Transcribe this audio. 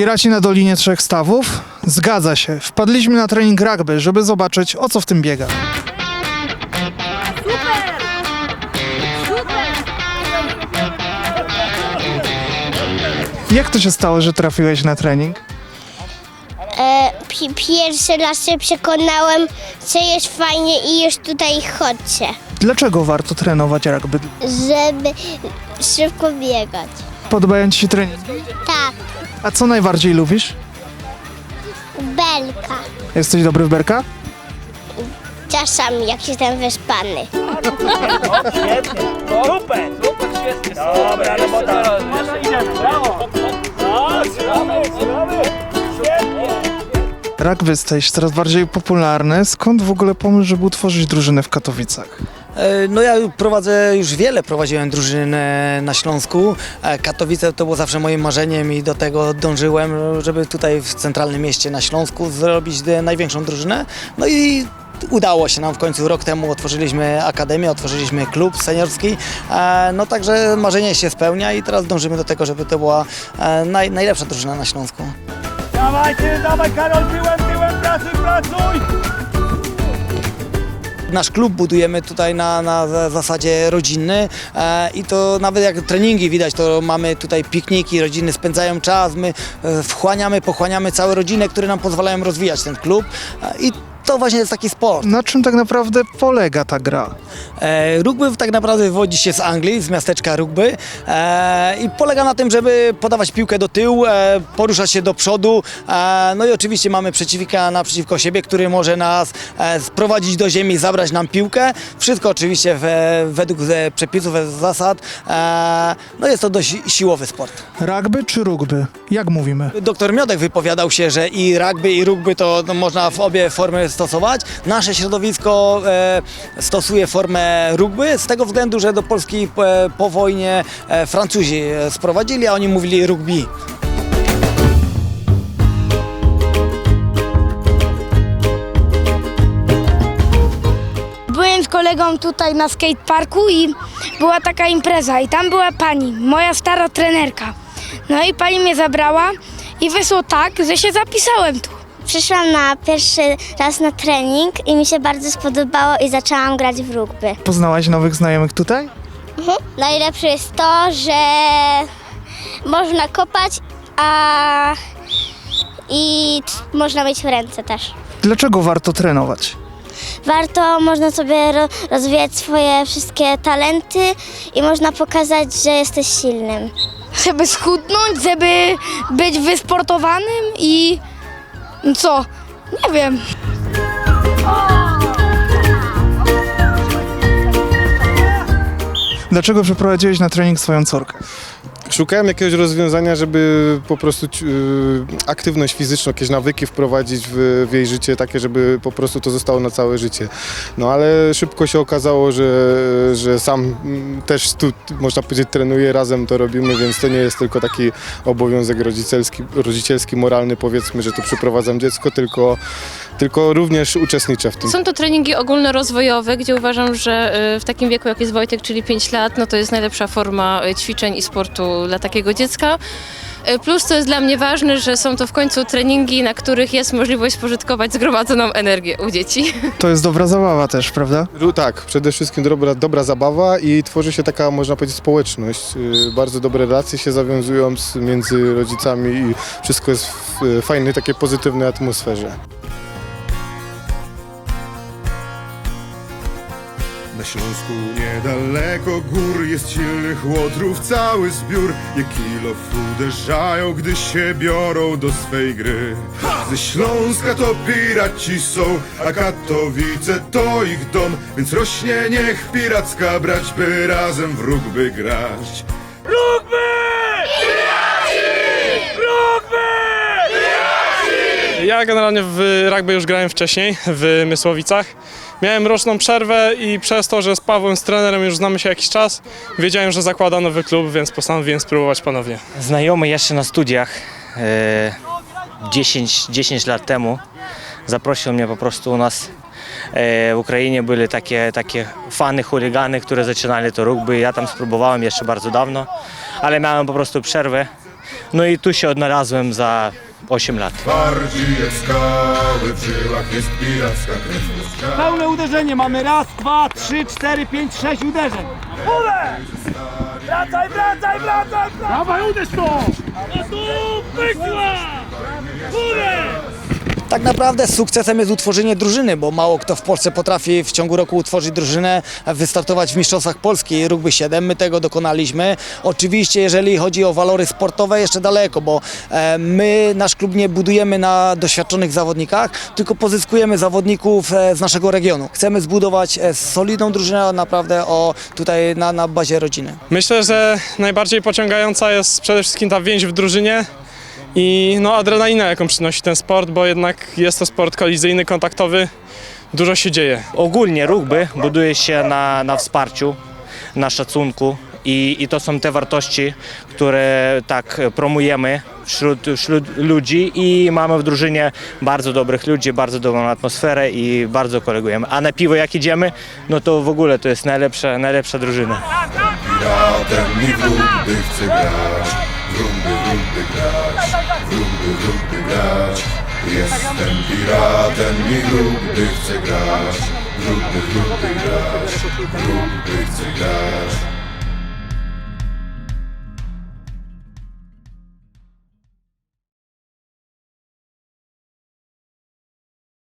Piraci na Dolinie Trzech Stawów? Zgadza się. Wpadliśmy na trening rugby, żeby zobaczyć o co w tym biega. Jak to się stało, że trafiłeś na trening? E, pi- pierwszy raz się przekonałem, że jest fajnie i już tutaj chodźcie, Dlaczego warto trenować rugby? żeby szybko biegać. Podobają Ci się treningi? Tak, A co najbardziej lubisz? belka. Jesteś dobry w berka? Czasami jak jestem wyspany. Super! Dobra, robota. Brawo! No, trzymamy, trzymamy. Świetnie! Rugby się coraz bardziej popularny. Skąd w ogóle pomysł, żeby utworzyć drużynę w Katowicach? E, No ja prowadzę już wiele, prowadziłem drużyn e, na Śląsku. E, Katowice to było zawsze moim marzeniem i do tego dążyłem, żeby tutaj w centralnym mieście na Śląsku zrobić największą drużynę. No i udało się nam w końcu rok temu otworzyliśmy akademię, otworzyliśmy klub seniorski. No także marzenie się spełnia i teraz dążymy do tego, żeby to była naj, najlepsza drużyna na Śląsku. Dawaj, ty, dawaj, Karol, tyłem, tyłem, pracuj, pracuj! Nasz klub budujemy tutaj na, na za- zasadzie rodzinny e, i to nawet jak treningi widać, to mamy tutaj pikniki, rodziny spędzają czas, my e, wchłaniamy, pochłaniamy całe rodziny, które nam pozwalają rozwijać ten klub e, i to właśnie jest taki sport. Na czym tak naprawdę polega ta gra? E, rugby tak naprawdę wywodzi się z Anglii, z miasteczka rugby e, i polega na tym, żeby podawać piłkę do tyłu, e, poruszać się do przodu, e, no i oczywiście mamy przeciwnika naprzeciwko siebie, który może nas e, sprowadzić do ziemi, zabrać nam piłkę. Wszystko oczywiście we, według e, przepisów, według zasad. E, no jest to dość siłowy sport. Rugby czy rugby? Jak mówimy? Doktor Miodek wypowiadał się, że i rugby, i rugby to no, można w obie formy stosować. Nasze środowisko e, stosuje formę rugby z tego względu, że do Polski e, po wojnie e, Francuzi sprowadzili, a oni mówili rugby. Byłem z kolegą tutaj na skateparku i była taka impreza i tam była pani, moja stara trenerka. No i pani mnie zabrała i wyszło tak, że się zapisałem tu. Przyszłam na pierwszy raz na trening i mi się bardzo spodobało i zaczęłam grać w rugby. Poznałaś nowych znajomych tutaj? Najlepsze jest to, że można kopać, a i można mieć w ręce też. Dlaczego warto trenować? Warto, można sobie ro- rozwijać swoje wszystkie talenty i można pokazać, że jesteś silnym. Żeby schudnąć, żeby być wysportowanym i no co, nie wiem. Dlaczego przeprowadziłeś na trening swoją córkę? Szukałem jakiegoś rozwiązania, żeby po prostu ci- y, aktywność fizyczną, jakieś nawyki wprowadzić w, w jej życie, takie, żeby po prostu to zostało na całe życie. No ale szybko się okazało, że, że sam mm, też tu, można powiedzieć, trenuję, razem to robimy, więc to nie jest tylko taki obowiązek rodzicielski, rodzicielski moralny, powiedzmy, że tu przyprowadzam dziecko, tylko, tylko również uczestniczę w tym. Są to treningi ogólnorozwojowe, gdzie uważam, że y, w takim wieku jak jest Wojtek, czyli 5 lat, no to jest najlepsza forma y, ćwiczeń i sportu dla takiego dziecka. Y, Plus to jest dla mnie ważne, że są to w końcu treningi, na których jest możliwość spożytkować zgromadzoną energię u dzieci. To jest dobra zabawa też, prawda? Tak, przede wszystkim dobra, dobra zabawa i tworzy się taka, można powiedzieć, społeczność. Yy, Bardzo dobre relacje się zawiązują z, między rodzicami i wszystko jest w yy, fajnej, takiej pozytywnej atmosferze. Na Śląsku niedaleko gór jest silnych łotrów cały zbiór. Je kilof uderzają, gdy się biorą do swej gry. Ze Śląska to piraci są, a Katowice to ich dom. Więc rośnie niech piracka brać, by razem w rugby grać Rugby! Rugby! Ja generalnie w rugby już grałem wcześniej, w Mysłowicach. Miałem roczną przerwę i przez to, że z Pawłem, z trenerem już znamy się jakiś czas, wiedziałem, że zakłada nowy klub, więc postanowiłem spróbować ponownie. Znajomy jeszcze na studiach e, 10, 10 lat temu zaprosił mnie po prostu u nas e, w Ukrainie byli takie, takie fany, chuligany, które zaczynali to rugby. Ja tam spróbowałem jeszcze bardzo dawno, ale miałem po prostu przerwę No i tu się odnalazłem za 8 lat. Twardzi jak skały, w żyłach jest piracka krew. Pełne uderzenie, mamy raz, dwa, trzy, cztery, pięć, sześć uderzeń. Górę! Wracaj, wracaj, wracaj! Dawaj, uderz to! No tu, pykła! Górę! Tak naprawdę sukcesem jest utworzenie drużyny, bo mało kto w Polsce potrafi w ciągu roku utworzyć drużynę, wystartować w Mistrzostwach Polski Rugby 7. My tego dokonaliśmy. Oczywiście, jeżeli chodzi o walory sportowe, jeszcze daleko, bo e, my, nasz klub nie budujemy na doświadczonych zawodnikach, tylko pozyskujemy zawodników e, z naszego regionu. Chcemy zbudować e, solidną drużynę naprawdę o, tutaj na, na bazie rodziny. Myślę, że najbardziej pociągająca jest przede wszystkim ta więź w drużynie i no adrenalina, jaką przynosi ten sport, bo jednak jest to sport kolizyjny, kontaktowy, dużo się dzieje. Ogólnie rugby buduje się na, na wsparciu, na szacunku i, i to są te wartości, które tak promujemy wśród, wśród ludzi i mamy w drużynie bardzo dobrych ludzi, bardzo dobrą atmosferę i bardzo kolegujemy. A na piwo jak idziemy, no to w ogóle to jest najlepsza, najlepsza drużyna. Piratem mi w chce grać, w rugby, w rugby grać, w rugby grać. Jestem piratem i rugby chcę grać, w rugby grać, rugby chcę grać.